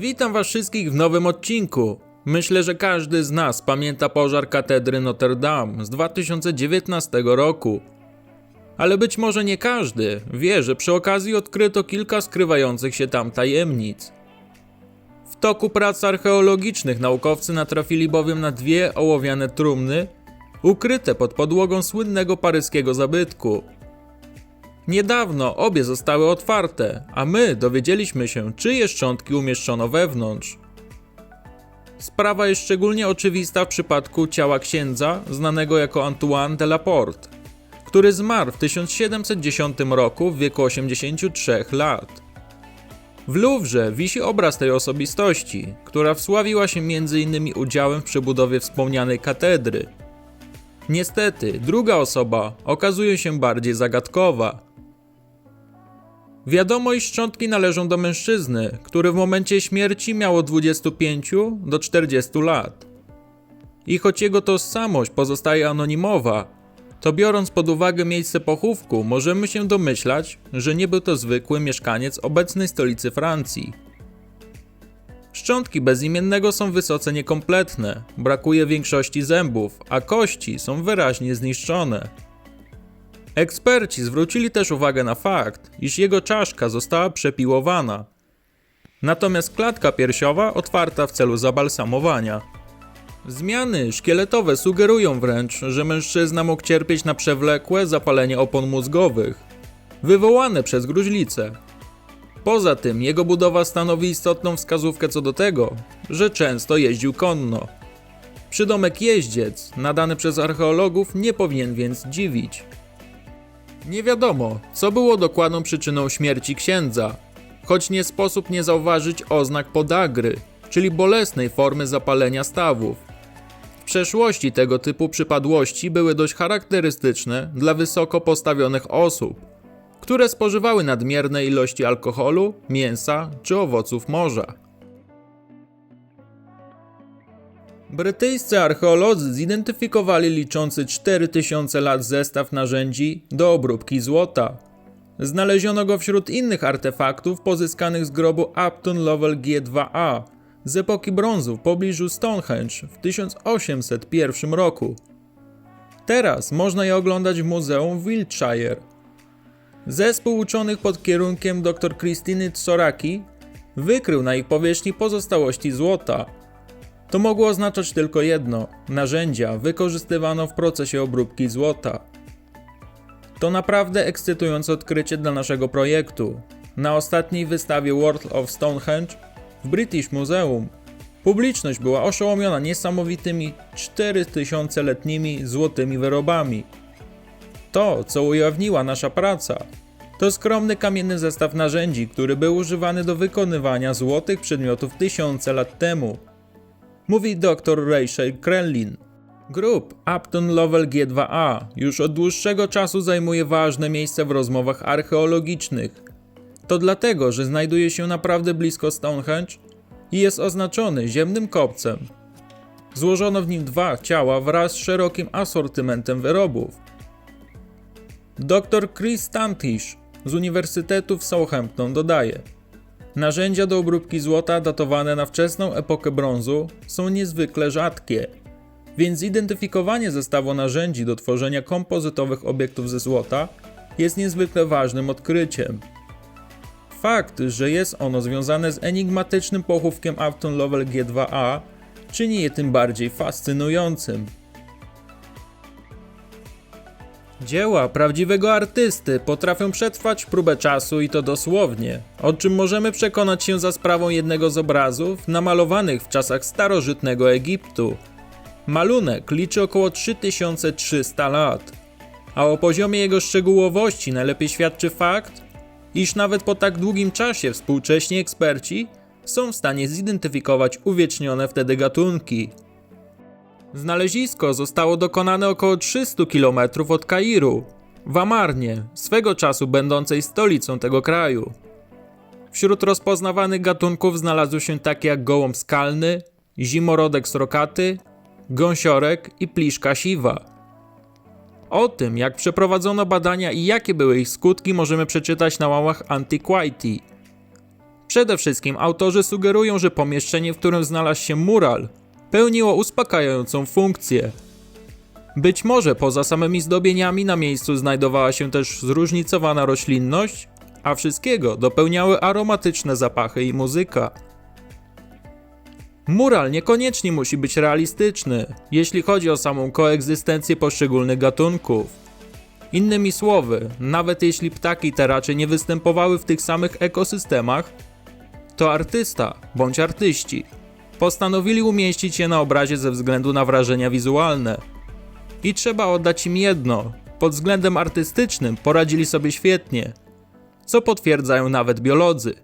Witam Was wszystkich w nowym odcinku. Myślę, że każdy z nas pamięta pożar katedry Notre Dame z 2019 roku. Ale być może nie każdy wie, że przy okazji odkryto kilka skrywających się tam tajemnic. W toku prac archeologicznych naukowcy natrafili bowiem na dwie ołowiane trumny, ukryte pod podłogą słynnego paryskiego zabytku. Niedawno obie zostały otwarte, a my dowiedzieliśmy się, czyje szczątki umieszczono wewnątrz. Sprawa jest szczególnie oczywista w przypadku ciała księdza znanego jako Antoine de Laporte, który zmarł w 1710 roku w wieku 83 lat. W Louvre wisi obraz tej osobistości, która wsławiła się m.in. udziałem w przebudowie wspomnianej katedry. Niestety, druga osoba okazuje się bardziej zagadkowa. Wiadomo, iż szczątki należą do mężczyzny, który w momencie śmierci miał od 25 do 40 lat. I choć jego tożsamość pozostaje anonimowa, to biorąc pod uwagę miejsce pochówku, możemy się domyślać, że nie był to zwykły mieszkaniec obecnej stolicy Francji. Szczątki bezimiennego są wysoce niekompletne, brakuje większości zębów, a kości są wyraźnie zniszczone. Eksperci zwrócili też uwagę na fakt, iż jego czaszka została przepiłowana, natomiast klatka piersiowa otwarta w celu zabalsamowania. Zmiany szkieletowe sugerują wręcz, że mężczyzna mógł cierpieć na przewlekłe zapalenie opon mózgowych, wywołane przez gruźlicę. Poza tym jego budowa stanowi istotną wskazówkę co do tego, że często jeździł konno. Przydomek jeździec, nadany przez archeologów, nie powinien więc dziwić. Nie wiadomo, co było dokładną przyczyną śmierci księdza, choć nie sposób nie zauważyć oznak podagry, czyli bolesnej formy zapalenia stawów. W przeszłości tego typu przypadłości były dość charakterystyczne dla wysoko postawionych osób, które spożywały nadmierne ilości alkoholu, mięsa czy owoców morza. Brytyjscy archeolodzy zidentyfikowali liczący 4000 lat zestaw narzędzi do obróbki złota. Znaleziono go wśród innych artefaktów pozyskanych z grobu Upton Lovell G2A z epoki brązu w pobliżu Stonehenge w 1801 roku. Teraz można je oglądać w muzeum Wiltshire. Zespół uczonych pod kierunkiem dr Krystyny Tsoraki wykrył na ich powierzchni pozostałości złota. To mogło oznaczać tylko jedno: narzędzia wykorzystywano w procesie obróbki złota. To naprawdę ekscytujące odkrycie dla naszego projektu. Na ostatniej wystawie World of Stonehenge w British Museum publiczność była oszołomiona niesamowitymi 4000-letnimi złotymi wyrobami. To, co ujawniła nasza praca, to skromny kamienny zestaw narzędzi, który był używany do wykonywania złotych przedmiotów tysiące lat temu mówi dr Rachel Krellin. Grup Upton Lovell G2A już od dłuższego czasu zajmuje ważne miejsce w rozmowach archeologicznych. To dlatego, że znajduje się naprawdę blisko Stonehenge i jest oznaczony ziemnym kopcem. Złożono w nim dwa ciała wraz z szerokim asortymentem wyrobów. Dr Chris Standish z Uniwersytetu w Southampton dodaje – Narzędzia do obróbki złota datowane na wczesną epokę brązu są niezwykle rzadkie, więc zidentyfikowanie zestawu narzędzi do tworzenia kompozytowych obiektów ze złota jest niezwykle ważnym odkryciem. Fakt, że jest ono związane z enigmatycznym pochówkiem Upton Lovell G2A czyni je tym bardziej fascynującym. Dzieła prawdziwego artysty potrafią przetrwać próbę czasu i to dosłownie, o czym możemy przekonać się za sprawą jednego z obrazów namalowanych w czasach starożytnego Egiptu. Malunek liczy około 3300 lat, a o poziomie jego szczegółowości najlepiej świadczy fakt, iż nawet po tak długim czasie współcześni eksperci są w stanie zidentyfikować uwiecznione wtedy gatunki. Znalezisko zostało dokonane około 300 km od Kairu, w Amarnie, swego czasu będącej stolicą tego kraju. Wśród rozpoznawanych gatunków znalazły się takie jak gołąb skalny, zimorodek srokaty, gąsiorek i pliszka siwa. O tym, jak przeprowadzono badania i jakie były ich skutki, możemy przeczytać na łamach Antiquity. Przede wszystkim autorzy sugerują, że pomieszczenie, w którym znalazł się mural, pełniło uspokajającą funkcję. Być może poza samymi zdobieniami na miejscu znajdowała się też zróżnicowana roślinność, a wszystkiego dopełniały aromatyczne zapachy i muzyka. Mural niekoniecznie musi być realistyczny, jeśli chodzi o samą koegzystencję poszczególnych gatunków. Innymi słowy, nawet jeśli ptaki te raczej nie występowały w tych samych ekosystemach, to artysta bądź artyści postanowili umieścić je na obrazie ze względu na wrażenia wizualne. I trzeba oddać im jedno: pod względem artystycznym poradzili sobie świetnie, co potwierdzają nawet biolodzy.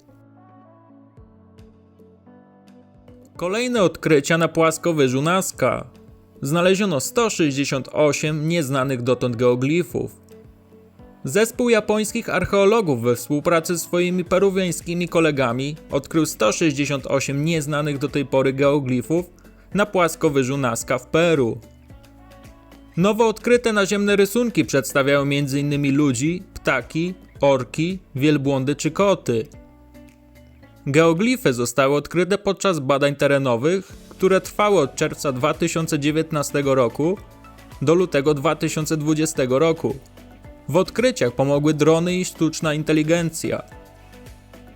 Kolejne odkrycia na płaskowyżu Nazca. Znaleziono 168 nieznanych dotąd geoglifów. Zespół japońskich archeologów we współpracy z swoimi peruwiańskimi kolegami odkrył 168 nieznanych do tej pory geoglifów na płaskowyżu Nazca w Peru. Nowo odkryte naziemne rysunki przedstawiają m.in. ludzi, ptaki, orki, wielbłądy czy koty. Geoglify zostały odkryte podczas badań terenowych, które trwały od czerwca 2019 roku do lutego 2020 roku. W odkryciach pomogły drony i sztuczna inteligencja.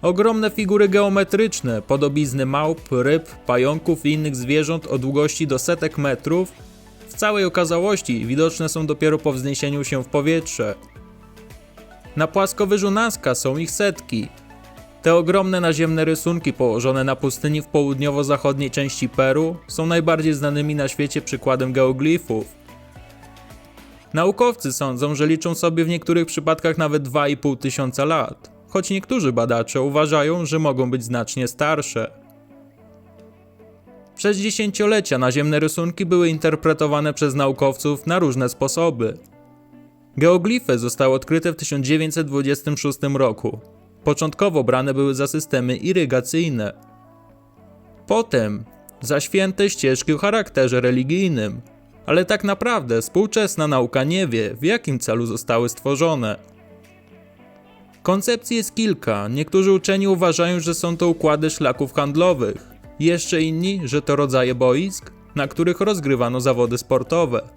Ogromne figury geometryczne, podobizny małp, ryb, pająków i innych zwierząt o długości do setek metrów, w całej okazałości widoczne są dopiero po wzniesieniu się w powietrze. Na płaskowyżu Nazca są ich setki. Te ogromne naziemne rysunki położone na pustyni w południowo-zachodniej części Peru są najbardziej znanymi na świecie przykładem geoglifów. Naukowcy sądzą, że liczą sobie w niektórych przypadkach nawet 2,5 tysiąca lat, choć niektórzy badacze uważają, że mogą być znacznie starsze. Przez dziesięciolecia naziemne rysunki były interpretowane przez naukowców na różne sposoby. Geoglify zostały odkryte w 1926 roku. Początkowo brane były za systemy irygacyjne. Potem za święte ścieżki o charakterze religijnym, ale tak naprawdę współczesna nauka nie wie, w jakim celu zostały stworzone. Koncepcji jest kilka. Niektórzy uczeni uważają, że są to układy szlaków handlowych, jeszcze inni, że to rodzaje boisk, na których rozgrywano zawody sportowe.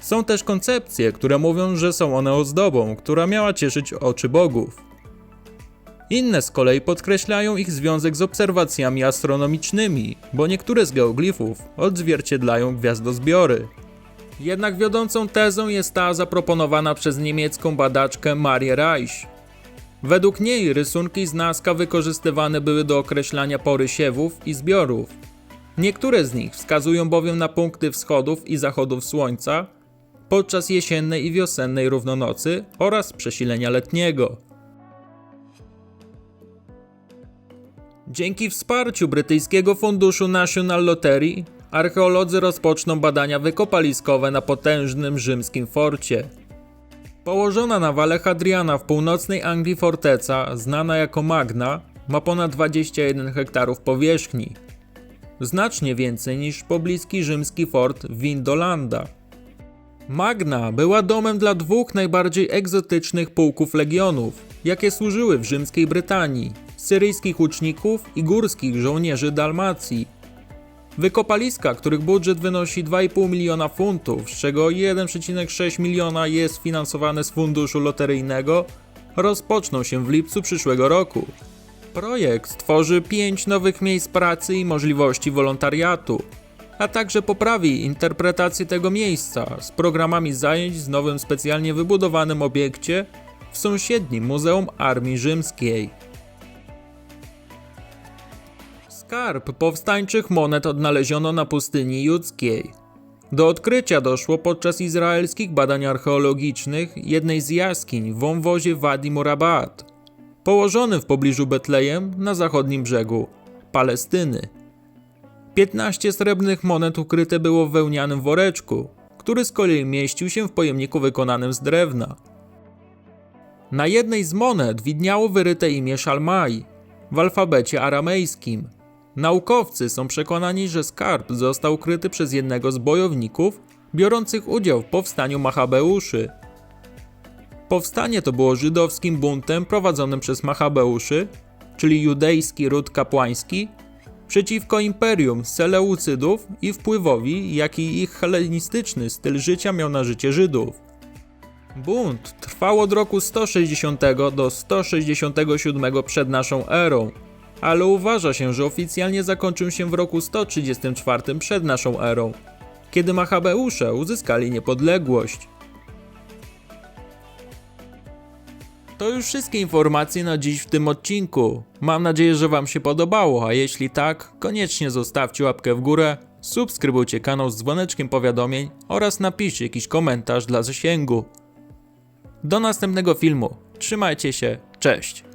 Są też koncepcje, które mówią, że są one ozdobą, która miała cieszyć oczy bogów. Inne z kolei podkreślają ich związek z obserwacjami astronomicznymi, bo niektóre z geoglifów odzwierciedlają gwiazdozbiory. Jednak wiodącą tezą jest ta zaproponowana przez niemiecką badaczkę Marię Reich. Według niej rysunki z Nazca wykorzystywane były do określania pory siewów i zbiorów. Niektóre z nich wskazują bowiem na punkty wschodów i zachodów słońca podczas jesiennej i wiosennej równonocy oraz przesilenia letniego. Dzięki wsparciu brytyjskiego funduszu National Lottery, archeolodzy rozpoczną badania wykopaliskowe na potężnym rzymskim forcie. Położona na Wale Hadriana w północnej Anglii forteca, znana jako Magna, ma ponad 21 hektarów powierzchni. Znacznie więcej niż pobliski rzymski fort Vindolanda. Magna była domem dla dwóch najbardziej egzotycznych pułków legionów, jakie służyły w rzymskiej Brytanii syryjskich łuczników i górskich żołnierzy Dalmacji. Wykopaliska, których budżet wynosi 2,5 miliona funtów, z czego 1,6 miliona jest finansowane z funduszu loteryjnego, rozpoczną się w lipcu przyszłego roku. Projekt stworzy 5 nowych miejsc pracy i możliwości wolontariatu, a także poprawi interpretację tego miejsca z programami zajęć z nowym specjalnie wybudowanym obiekcie w sąsiednim Muzeum Armii Rzymskiej. Skarb powstańczych monet odnaleziono na pustyni judzkiej. Do odkrycia doszło podczas izraelskich badań archeologicznych jednej z jaskiń w wąwozie Wadi Murabat, położonym w pobliżu Betlejem na zachodnim brzegu Palestyny. 15 srebrnych monet ukryte było w wełnianym woreczku, który z kolei mieścił się w pojemniku wykonanym z drewna. Na jednej z monet widniało wyryte imię Szalmai w alfabecie aramejskim – Naukowcy są przekonani, że skarb został ukryty przez jednego z bojowników biorących udział w powstaniu Machabeuszy. Powstanie to było żydowskim buntem prowadzonym przez Machabeuszy, czyli judejski ród kapłański, przeciwko imperium Seleucydów i wpływowi, jaki ich hellenistyczny styl życia miał na życie Żydów. Bunt trwał od roku 160 do 167 przed naszą erą, ale uważa się, że oficjalnie zakończył się w roku 134 przed naszą erą, kiedy Machabeusze uzyskali niepodległość. To już wszystkie informacje na dziś w tym odcinku. Mam nadzieję, że Wam się podobało, a jeśli tak, koniecznie zostawcie łapkę w górę, subskrybujcie kanał z dzwoneczkiem powiadomień oraz napiszcie jakiś komentarz dla zasięgu. Do następnego filmu. Trzymajcie się, cześć!